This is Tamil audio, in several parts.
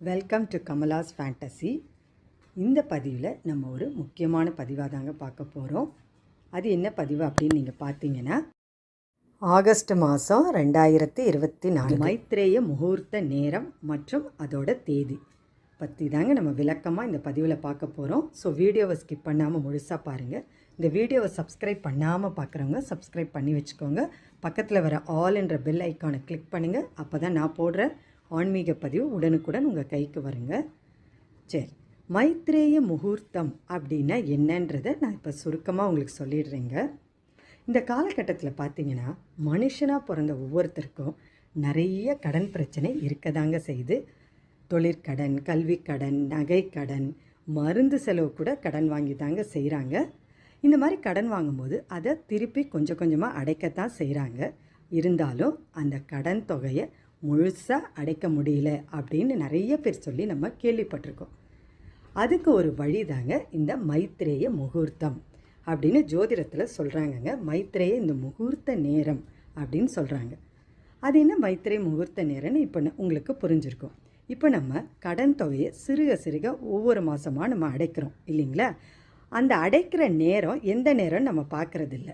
வெல்கம் டு கமலாஸ் ஃபேண்டசி இந்த பதிவில் நம்ம ஒரு முக்கியமான பதிவாக தாங்க பார்க்க போகிறோம் அது என்ன பதிவு அப்படின்னு நீங்கள் பார்த்தீங்கன்னா ஆகஸ்ட் மாதம் ரெண்டாயிரத்தி இருபத்தி நாலு மைத்ரேய முகூர்த்த நேரம் மற்றும் அதோட தேதி. பற்றி தாங்க நம்ம விளக்கமாக இந்த பதிவில் பார்க்க போகிறோம் ஸோ வீடியோவை ஸ்கிப் பண்ணாமல் முழுசாக பாருங்கள் இந்த வீடியோவை சப்ஸ்கிரைப் பண்ணாமல் பார்க்குறவங்க சப்ஸ்கிரைப் பண்ணி வச்சுக்கோங்க. பக்கத்தில் வர ஆல் என்ற பெல் ஐக்கானை கிளிக் பண்ணுங்கள் அப்போ தான் நான் போடுற ஆன்மீக பதிவு உடனுக்குடன் உங்கள் கைக்கு வருங்க. சரி மைத்ரேய முகூர்த்தம் அப்படின்னா என்னன்றதை நான் இப்போ சுருக்கமாக உங்களுக்கு சொல்லிடுறேங்க. இந்த காலகட்டத்தில் பார்த்தீங்கன்னா மனுஷனாக பிறந்த ஒவ்வொருத்தருக்கும் நிறைய கடன் பிரச்சனை இருக்கதாங்க செய்யுது தொழிற்கடன் கல்விக்கடன் நகைக்கடன் மருந்து செலவு கூட கடன் வாங்கி தாங்க செய்கிறாங்க இந்த மாதிரி கடன் வாங்கும்போது அதை திருப்பி கொஞ்சம் கொஞ்சமாக அடைக்கத்தான் செய்கிறாங்க இருந்தாலும் அந்த கடன் தொகையை முழுசாக அடைக்க முடியல அப்படின்னு நிறைய பேர் சொல்லி நம்ம கேள்விப்பட்டிருக்கோம். அதுக்கு ஒரு வழி தாங்க இந்த மைத்ரேய முகூர்த்தம் அப்படின்னு ஜோதிடத்தில் சொல்கிறாங்கங்க மைத்ரேய இந்த முகூர்த்த நேரம் அப்படின்னு சொல்கிறாங்க அது என்ன மைத்ரே முகூர்த்த நேரம்னு இப்போ உங்களுக்கு புரிஞ்சிருக்கும். இப்போ நம்ம கடன் தொகையை சிறுக சிறுக ஒவ்வொரு மாதமாக நம்ம அடைக்கிறோம் இல்லைங்களா? அந்த அடைக்கிற நேரம் எந்த நேரம் நம்ம பார்க்குறதில்ல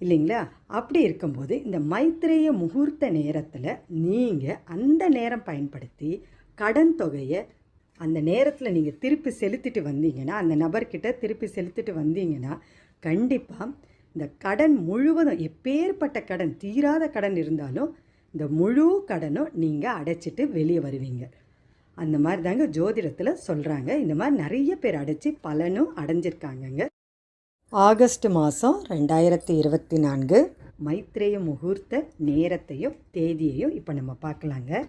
இல்லைங்களா? அப்படி இருக்கும்போது இந்த மைத்திரேய முகூர்த்த நேரத்தில் நீங்கள் அந்த நேரம் பயன்படுத்தி கடன் தொகையை அந்த நேரத்தில் நீங்கள் திருப்பி செலுத்திட்டு வந்தீங்கன்னா அந்த நபர்கிட்ட திருப்பி செலுத்திட்டு வந்தீங்கன்னா கண்டிப்பாக இந்த கடன் முழுவதும் எப்பேற்பட்ட கடன் தீராத கடன் இருந்தாலும் இந்த முழு கடனும் நீங்கள் அடைச்சிட்டு வெளியே வருவீங்க. அந்த மாதிரி தாங்க ஜோதிடத்தில் சொல்கிறாங்க இந்த மாதிரி நிறைய பேர் அடைச்சி பலனும் அடைஞ்சிருக்காங்கங்க. ஆகஸ்ட் மாதம் ரெண்டாயிரத்தி இருபத்தி நான்கு மைத்ரேய முகூர்த்த நேரத்தையும் தேதியையும் இப்போ நம்ம பார்க்கலாங்க.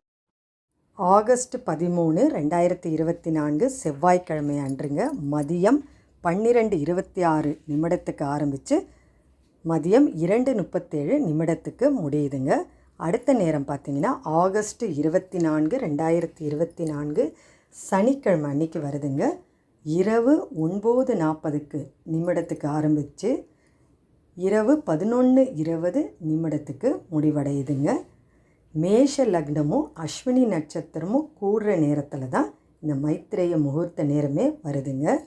ஆகஸ்ட் பதிமூணு ரெண்டாயிரத்தி இருபத்தி நான்கு செவ்வாய்க்கிழமை அன்றுங்க. மதியம் பன்னிரெண்டு இருபத்தி ஆறு நிமிடத்துக்கு ஆரம்பித்து மதியம் இரண்டு முப்பத்தேழு நிமிடத்துக்கு முடியுதுங்க. அடுத்த நேரம் பார்த்தீங்கன்னா ஆகஸ்ட் இருபத்தி நான்கு ரெண்டாயிரத்தி இருபத்தி நான்கு சனிக்கிழமை அன்னைக்கு வருதுங்க. இரவு ஒன்பது நாற்பதுக்கு நிமிடத்துக்கு ஆரம்பித்து இரவு பதினொன்று இருபது நிமிடத்துக்கு முடிவடையுதுங்க. மேஷ லக்னமும் அஸ்வினி நட்சத்திரமும் கூடுற நேரத்தில் தான் இந்த மைத்ரேய முகூர்த்த நேரமே வருதுங்க.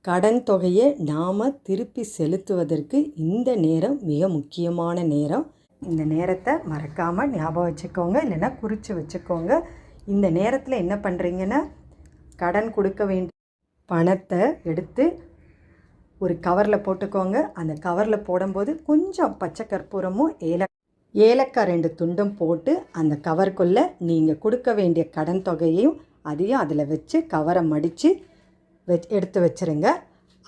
கடன் தொகையை நாம் திருப்பி செலுத்துவதற்கு இந்த நேரம் மிக முக்கியமான நேரம். இந்த நேரத்தை மறக்காமல் ஞாபகம் வச்சுக்கோங்க இல்லைன்னா குறித்து வச்சுக்கோங்க. இந்த நேரத்தில் என்ன பண்ணுறீங்கன்னா கடன் கொடுக்க வேண்டிய பணத்தை எடுத்து ஒரு கவரில் போட்டுக்கோங்க. அந்த கவரில் போடும்போது கொஞ்சம் பச்சை கற்பூரமும் ஏல ஏலக்காய் ரெண்டு துண்டும் போட்டு அந்த கவருக்குள்ளே நீங்கள் கொடுக்க வேண்டிய கடன் தொகையையும் அதையும் அதில் வச்சு கவரை மடித்து வச் எடுத்து வச்சுருங்க.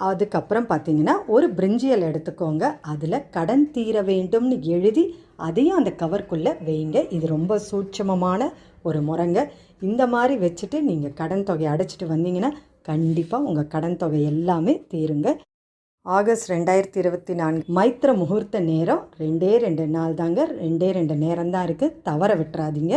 அதுக்கப்புறம் பார்த்தீங்கன்னா ஒரு பிரிஞ்சியல் எடுத்துக்கோங்க. அதில் கடன் தீர வேண்டும்னு எழுதி அதையும் அந்த கவருக்குள்ளே வைங்க. இது ரொம்ப சூட்சமமான ஒரு முறைங்க இந்த மாதிரி வச்சுட்டு நீங்கள் கடன் தொகையை அடைச்சிட்டு வந்தீங்கன்னா கண்டிப்பாக உங்கள் கடன் தொகை எல்லாமே தீருங்க. ஆகஸ்ட் ரெண்டாயிரத்தி இருபத்தி நான்கு மைத்திர முகூர்த்த நேரம். ரெண்டே ரெண்டு நாள் தாங்க ரெண்டே ரெண்டு நேரம் தான் இருக்குது தவற விட்டுறாதீங்க.